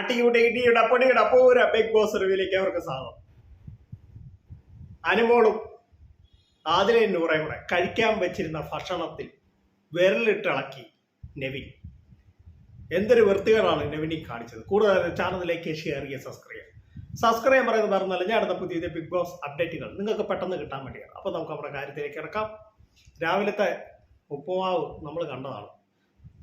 അട്ടിയുടെ ഇടിയുടെ പൊടിയുടെ പൂര ബിഗ് ബോസ് അവർക്ക് സ്വാഗതം. അനുമോളും ആദിലെ നൂറയും കൂടെ കഴിക്കാൻ വെച്ചിരുന്ന ഭക്ഷണത്തിൽ വിരലിട്ടിളക്കി നെവിൻ. എന്തൊരു വൃത്തികളാണ് നെവിനി കാണിച്ചത്. കൂടുതൽ ചാനലിലേക്ക് ഷെയർ ചെയ്യുക സബ്സ്ക്രൈബ് സബ്സ്ക്രൈബ് പറയുന്നത് പറഞ്ഞാൽ ഞാൻ അടുത്ത പുതിയ ബിഗ് ബോസ് അപ്ഡേറ്റുകൾ നിങ്ങൾക്ക് പെട്ടെന്ന് കിട്ടാൻ വേണ്ടിയാണ്. അപ്പോൾ നമുക്ക് നമ്മുടെ കാര്യത്തിലേക്ക് ഇറക്കാം രാവിലത്തെ ഉപ്പുമാവ് നമ്മൾ കണ്ടതാണ്.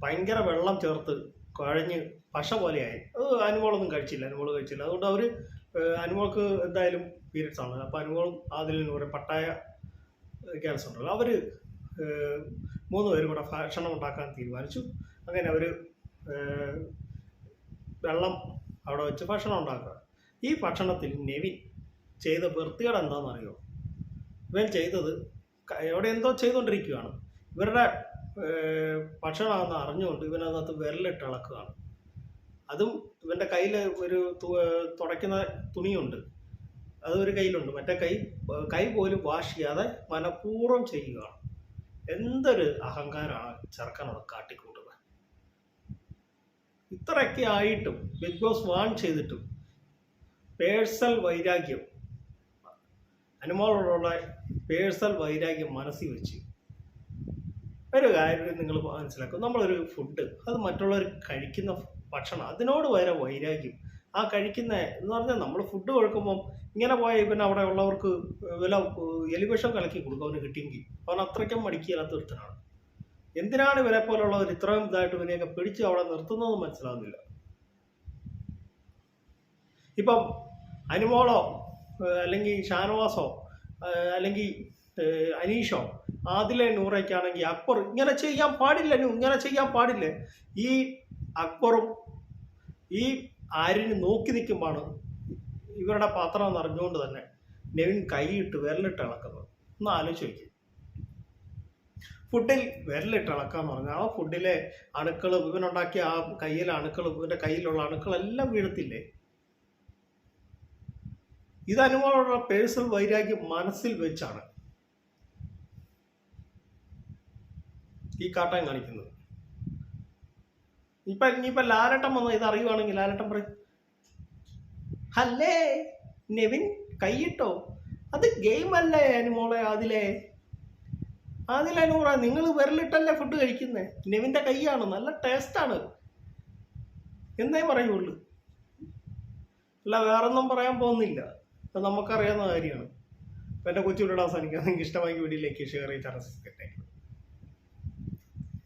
ഭയങ്കര വെള്ളം ചേർത്ത് കുഴഞ്ഞ് പശ പോലെയായി. അത് അനുമോളൊന്നും കഴിച്ചില്ല. അനുമോൾ കഴിച്ചില്ല. അതുകൊണ്ട് അവർ അനുമോൾക്ക് എന്തായാലും പീരിയഡ്സ് ആണ്. അപ്പോൾ അനുമോളും ആദിലും കൂടെ പട്ടായ ക്യാൻസർ ഉണ്ടല്ലോ. അവർ മൂന്ന് പേരും കൂടെ ഭക്ഷണം ഉണ്ടാക്കാൻ തീരുമാനിച്ചു. അങ്ങനെ അവർ വെള്ളം അവിടെ വെച്ച് ഭക്ഷണം ഉണ്ടാക്കുക. ഈ ഭക്ഷണത്തിൽ നെവിൻ ചെയ്ത വൃത്തികേട് എന്താണെന്നറിയോ? ഇവൻ ചെയ്തത് എവിടെ എന്തോ ചെയ്തുകൊണ്ടിരിക്കുകയാണ് ഇവരുടെ ഭക്ഷണമാണെന്ന് അറിഞ്ഞുകൊണ്ട് ഇവനകത്ത് വിരലിട്ട് ഇളക്കുകയാണ് അതും ഇവന്റെ കയ്യിൽ ഒരു തുടയ്ക്കുന്ന തുണിയുണ്ട്. അതൊരു കയ്യിലുണ്ട്. മറ്റേ കൈ കൈ പോലും വാഷ് ചെയ്യാതെ മനഃപൂർവം ചെയ്യുകയാണ്. എന്തൊരു അഹങ്കാരമാണ് ചെറുക്കനോട് കാട്ടിക്കൂട്ടുന്നത്. ഇത്രയൊക്കെ ആയിട്ടും ബിഗ് ബോസ് വാൺ ചെയ്തിട്ടും പേഴ്സണൽ വൈരാഗ്യം അനുമോളോടുള്ള പേഴ്സണൽ വൈരാഗ്യം മനസ്സിൽ വെച്ച് ഒരു കാര്യം നിങ്ങൾ മനസ്സിലാക്കും. നമ്മളൊരു ഫുഡ് അത് മറ്റുള്ളവർ കഴിക്കുന്ന ഭക്ഷണം അതിനോട് വരെ വൈരാഗ്യം. ആ കഴിക്കുന്ന എന്ന് പറഞ്ഞാൽ നമ്മൾ ഫുഡ് കൊടുക്കുമ്പം ഇങ്ങനെ പോയ പിന്നെ അവിടെ ഉള്ളവർക്ക് വില എലിവേഷൻ കലക്കി കൊടുക്കും അവന് കിട്ടിയെങ്കിൽ. അവൻ അത്രയ്ക്കും മടിക്കില്ലാത്ത ഒരുത്തനാണ്. എന്തിനാണ് ഇവരെ പോലുള്ളവർ ഇത്രയും ഇതായിട്ട് ഇവനെയൊക്കെ പിടിച്ച് അവിടെ നിർത്തുന്നതെന്ന് മനസ്സിലാവുന്നില്ല. ഇപ്പം അനുമോളോ അല്ലെങ്കിൽ ഷാനവാസോ അല്ലെങ്കിൽ അനീഷോ ആദിലെ നൂറയ്ക്കാണെങ്കിൽ അക്ബർ ഇങ്ങനെ ചെയ്യാൻ പാടില്ല ഇങ്ങനെ ചെയ്യാൻ പാടില്ല? ഈ അക്ബറും ഈ ആര്യന് നോക്കി നിൽക്കുമ്പോൾ ഇവരുടെ പാത്രം നിറഞ്ഞുകൊണ്ട് തന്നെ നെവിൻ കൈയിട്ട് വിരലിട്ട് ഇളക്കുന്നത്. ഒന്ന് ആലോചിച്ച് നോക്കി. ഫുഡിൽ വിരലിട്ട് ഇളക്കാന്ന് പറഞ്ഞാൽ ആ ഫുഡിലെ അണുക്കൾ ഇവനുണ്ടാക്കിയ ആ കയ്യിലെ അണുക്കൾ ഇവന്റെ കയ്യിലുള്ള അണുക്കളെല്ലാം വീഴത്തില്ലേ? ഇത് അനുഭവമുള്ള പേഴ്സണൽ വൈരാഗ്യം മനസ്സിൽ വെച്ചാണ്. ഈ കാട്ടാൻ കാണിക്കുന്നത്. ഇപ്പൊ ഇനിയിപ്പൊ ലാലട്ടം വന്ന? ഇത് അറിയുവാണെങ്കിൽ ലാലട്ടം പറയും. അല്ലേ നെവിൻ കൈയിട്ടോ? അത് ഗെയിം അല്ലേ അനുമോളെ അതിലെ അതിലെ അനുമോള നിങ്ങൾ വിരലിട്ടല്ലേ ഫുഡ് കഴിക്കുന്നേ? നെവിന്റെ കൈയാണ് നല്ല ടേസ്റ്റാണ് എന്നേ പറയുള്ളൂ. അല്ല വേറൊന്നും പറയാൻ പോകുന്നില്ല. അത് നമുക്കറിയാവുന്ന കാര്യമാണ്. എന്റെ കൊച്ചുകൂടെ അവസാനിക്കാൻ നിങ്ങൾക്ക് ഇഷ്ടമായി വീഡിയോയിലേക്ക് ഷെയർ ചെയ്ത് സബ്സ്ക്രൈബ്